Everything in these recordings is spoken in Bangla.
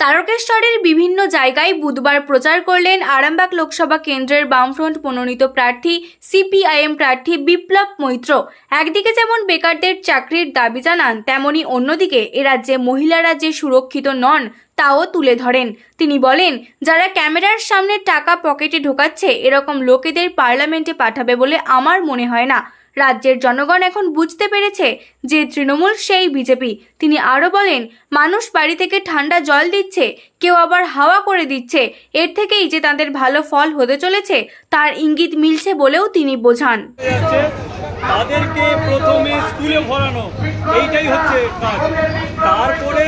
তারকেশ্বরের বিভিন্ন জায়গায় বুধবার প্রচার করলেন আরামবাগ লোকসভা কেন্দ্রের বামফ্রন্ট মনোনীত প্রার্থী, সিপিআইএম প্রার্থী বিপ্লব মৈত্র। একদিকে যেমন বেকারদের চাকরির দাবি জানান, তেমনি অন্যদিকে এ রাজ্যে মহিলারা যে সুরক্ষিত নন, তাও তুলে ধরেন। তিনি বলেন, যারা ক্যামেরার সামনে টাকা পকেটে ঢোকাচ্ছে, এরকম লোকেদের পার্লামেন্টে পাঠাবে বলে আমার মনে হয় না। রাজ্যের জনগণ এখন বুঝতে পেরেছে যে তৃণমূল সেই বিজেপি। তিনি আরও বলেন, মানুষ বাড়ি থেকে ঠান্ডা জল দিচ্ছে, কেউ আবার হাওয়া করে দিচ্ছে। এর থেকেই যে তাদের ভালো ফল হতে চলেছে, তার ইঙ্গিত মিলছে বলেও তিনি বোঝান। তাদেরকে প্রথমে স্কুলে ভরানো, এইটাই হচ্ছে কাজ। তারপরে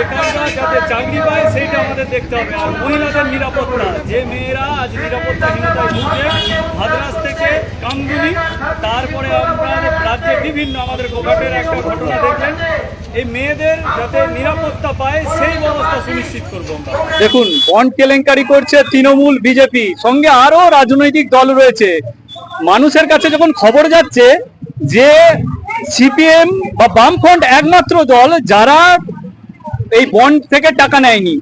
বেকাররা যাতে চাকরি পায় সেইটা আমাদের দেখতে হবে। আর মহিলাদের নিরাপত্তা, যে মেয়েরা আজ নিরাপত্তাহীনতায় ভুগছে হাদরাস থেকে কামদুনি তারপরে আমরা রাজ্যে বিভিন্ন আমাদের গোঘাটের একটা ঘটনা দেখলেন। এই মেয়েদের যাতে নিরাপত্তা পায়, সেই ব্যবস্থা সুনিশ্চিত করব দেখুন বন্ড কেলেঙ্কারি করছে তৃণমূল, বিজেপি, সঙ্গে আরও রাজনৈতিক দল রয়েছে। মানুষের কাছে যখন খবর যাচ্ছে যে সিপিএম বা বামফ্রন্ট একমাত্র দল, যারা এই বন্ড থেকে টাকা নেয়নি।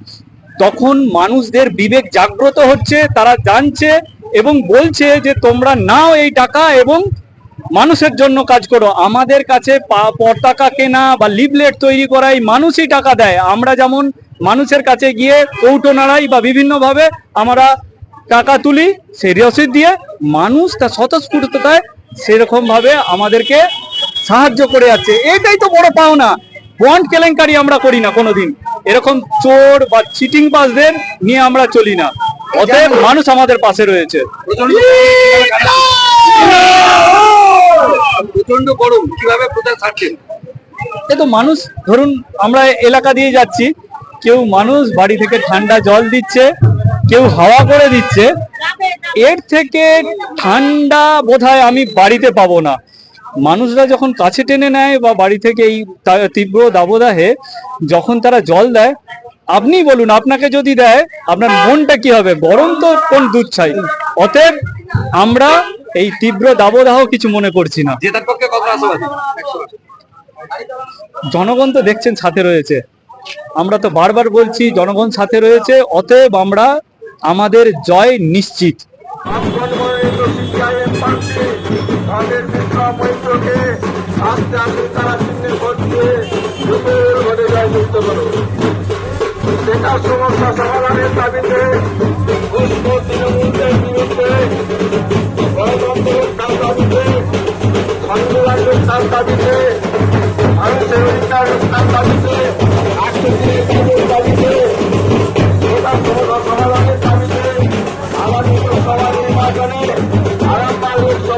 তখন মানুষদের বিবেক জাগ্রত হচ্ছে, তারা জানছে এবং বলছে যে, তোমরা নাও এই টাকা এবং মানুষের জন্য কাজ করো। আমাদের কাছে পতাকা কেনা বা লিফলেট তৈরি করাই মানুষই টাকা দেয়। আমরা যেমন মানুষের কাছে গিয়ে কৌটো নাড়াই বা বিভিন্নভাবে আমরা টাকা তুলি, সেই রসিদ দিয়ে মানুষ তার স্বতঃস্ফূর্ততায় সেরকম ভাবে আমাদেরকে সাহায্য করে যাচ্ছে। এটাই তো বড় পাওনা। বন্ড কেলেঙ্কারি আমরা করি না কোনোদিন। এরকম চোর বা চিটিং বাসদের নিয়ে আমরা চলি না। অতএব মানুষ আমাদের পাশে রয়েছে। প্রচণ্ড গরম কীভাবে প্রচার ছাড়ছেন এ তো মানুষ ধরুন আমরা এলাকা দিয়ে যাচ্ছি কেউ মানুষ বাড়ি থেকে ঠান্ডা জল দিচ্ছে কেউ হাওয়া করে দিচ্ছে এর থেকে ঠান্ডা বোধহয় আমি বাড়িতে পাবো না। মানুষরা যখন কাছে টেনে নেয় বা বাড়ি থেকে এই তীব্র দাবদাহে যখন তারা জল দেয় আপনি বলুন আপনাকে যদি দেয় আপনার মনটা কি হবে? গরম তো কোন দুধ চাই অতএব আমরা এই তীব্র দাবদাহ কিছু মনে করছি না। জেতার পক্ষে কত জনগণ তো দেখছেন সাথে রয়েছে। আমরা তো বারবার বলছি জনগণ সাথে রয়েছে অতএব আমরা আমাদের জয় নিশ্চিত। মৈত্রকে আস্তে আস্তে তারা চিহ্নে ভোট দিয়ে দুপুর ভোটে জয়যুক্ত করো বেকার সমস্যা সমাধানের দাবিতে পুষ্প তৃণমূলের বিরুদ্ধে গণতন্ত্র রক্ষার দাবিতে সংবিধান রক্ষার দাবিতে, মানুষের অধিকার রক্ষার দাবিতে রাষ্ট্রীয় দাবিতে বেকার সমস্যা সমাধানের দাবিতে, আগামী লোকসভা নির্বাচনে আরামবাগ লোকসভা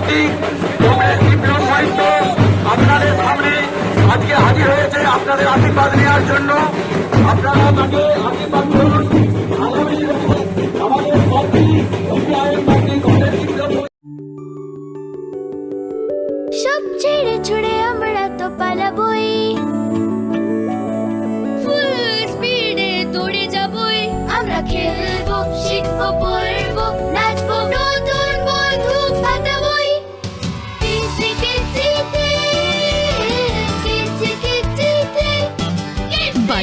কংগ্রেস বিপ্লব সাহিত্য আপনাদের সামনে আজকে হাজির হয়েছে। আপনাদের আশীর্বাদ নেওয়ার জন্য আপনারা তাকে আশীর্বাদ করুন। সব ছেড়ে ছুড়ে আমরা তো পালাবই।